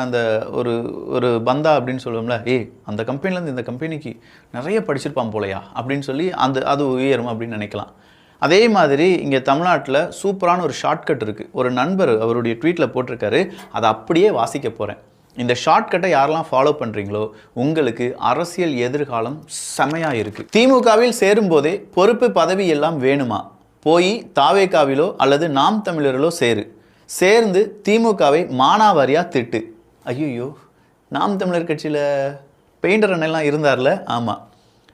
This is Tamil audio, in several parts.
அந்த ஒரு ஒரு பந்தா அப்படின்னு சொல்லுவோம்ல ஏய் அந்த கம்பெனிலேருந்து இந்த கம்பெனிக்கு நிறைய படிச்சிருப்பான் போலையா? அப்படின்னு சொல்லி அந்த அது உயரும் அப்படின்னு நினைக்கலாம். அதே மாதிரி இங்கே தமிழ்நாட்டில் சூப்பரான ஒரு ஷார்ட்கட் இருக்குது ஒரு நண்பர் அவருடைய ட்வீட்டில் போட்டிருக்காரு. அதை அப்படியே வாசிக்க போகிறேன் இந்த ஷார்ட்கட்டை யாரெல்லாம் ஃபாலோ பண்ணுறீங்களோ உங்களுக்கு அரசியல் எதிர்காலம் செமையாக இருக்குது திமுகவில் சேரும்போதே பொறுப்பு பதவி எல்லாம் வேணுமா? போய் தாவேக்காவிலோ அல்லது நாம் தமிழரிலோ சேரு. சேர்ந்து திமுகவை மானாவாரியாக திட்டு. ஐயோ நாம் தமிழர் கட்சியில் பெயிண்டர் அண்ணெல்லாம் இருந்தார்ல? ஆமாம்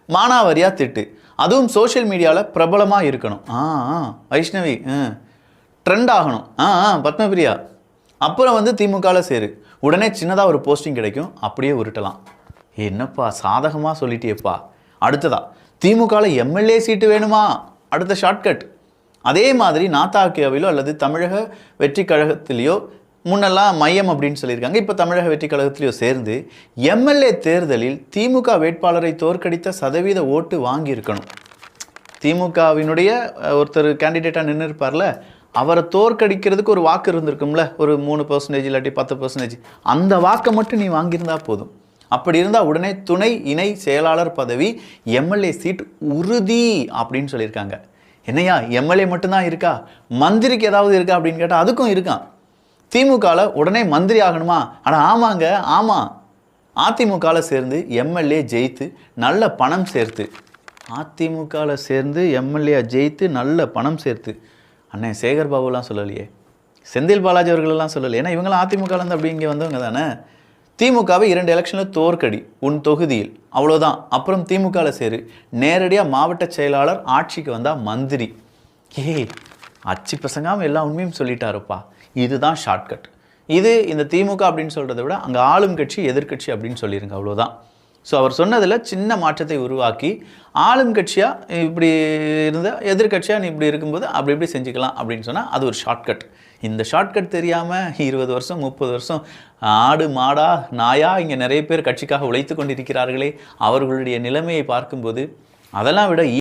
மானாவாரியாக திட்டு. அதுவும் சோஷியல் மீடியாவில் பிரபலமாக இருக்கணும். ஆ ஆ, வைஷ்ணவி ட்ரெண்ட் ஆகணும். ஆ ஆ பத்மபிரியா. அப்புறம் வந்து திமுகவில் சேரு. உடனே சின்னதாக ஒரு போஸ்டிங் கிடைக்கும். அப்படியே உருட்டலாம். என்னப்பா சாதகமாக சொல்லிட்டியேப்பா. அடுத்ததா திமுகவில் எம்எல்ஏ சீட்டு வேணுமா? அடுத்த ஷார்ட்கட் அதே மாதிரி நாத்தாக்கியாவிலோ அல்லது தமிழக வெற்றி கழகத்திலேயோ முன்னெல்லாம் மையம் அப்படின்னு சொல்லியிருக்காங்க. இப்போ தமிழக வெற்றி கழகத்திலையும் சேர்ந்து எம்எல்ஏ தேர்தலில் திமுக வேட்பாளரை தோற்கடித்த சதவீத ஓட்டு வாங்கியிருக்கணும். திமுகவினுடைய ஒருத்தர் கேண்டிடேட்டாக நின்று இருப்பார்ல அவரை தோற்கடிக்கிறதுக்கு ஒரு வாக்கு இருந்திருக்கும்ல ஒரு மூணு பர்சன்டேஜ் இல்லாட்டி பத்து பர்சன்டேஜ் அந்த வாக்கை மட்டும் நீ வாங்கியிருந்தா போதும். அப்படி இருந்தால் உடனே துணை இணை செயலாளர் பதவி எம்எல்ஏ சீட் உறுதி அப்படின்னு சொல்லியிருக்காங்க. என்னையா எம்எல்ஏ மட்டும்தான் இருக்கா? மந்திரிக்கு ஏதாவது இருக்கா அப்படின்னு கேட்டால் அதுக்கும் இருக்கான். திமுகவில் உடனே மந்திரி ஆகணுமா? ஆனால் ஆமாங்க ஆமாம் அதிமுகவில் சேர்ந்து எம்எல்ஏ ஜெயித்து நல்ல பணம் சேர்த்து. அதிமுகவில் சேர்ந்து எம்எல்ஏ ஜெயித்து நல்ல பணம் சேர்த்து. அண்ணன் சேகர் பாபுலாம் சொல்லலையே. செந்தில் பாலாஜி அவர்களெல்லாம் சொல்லலை ஏன்னா இவங்களாம் அதிமுகலேருந்து அப்படி இங்கே வந்தவங்க தானே? திமுகவை இரண்டு எலெக்ஷனில் தோற்கடி உன் தொகுதியில். அவ்வளோதான். அப்புறம் திமுகவில் சேரு. நேரடியாக மாவட்ட செயலாளர் ஆட்சிக்கு வந்தால் மந்திரி. ஏய் அச்சு பசங்காமல் எல்லா உண்மையும் சொல்லிட்டாருப்பா. இதுதான் ஷார்ட்கட் இது இந்த திமுக அப்படின்னு சொல்கிறத விட அங்கே ஆளும் கட்சி எதிர்கட்சி அப்படின்னு சொல்லியிருங்க அவ்வளோதான் ஸோ அவர் சொன்னதில் சின்ன மாற்றத்தை உருவாக்கி ஆளும் கட்சியாக இப்படி இருந்த எதிர்க்கட்சியாக நீ இப்படி இருக்கும்போது அப்படி இப்படி செஞ்சுக்கலாம் அப்படின்னு சொன்னால் அது ஒரு ஷார்ட்கட் இந்த ஷார்ட்கட் தெரியாமல் இருபது வருஷம் முப்பது வருஷம் ஆடு மாடா நாயா இங்கே நிறைய பேர் கட்சிக்காக உழைத்து கொண்டிருக்கிறார்களே. அவர்களுடைய நிலைமையை பார்க்கும்போது அதெல்லாம் விட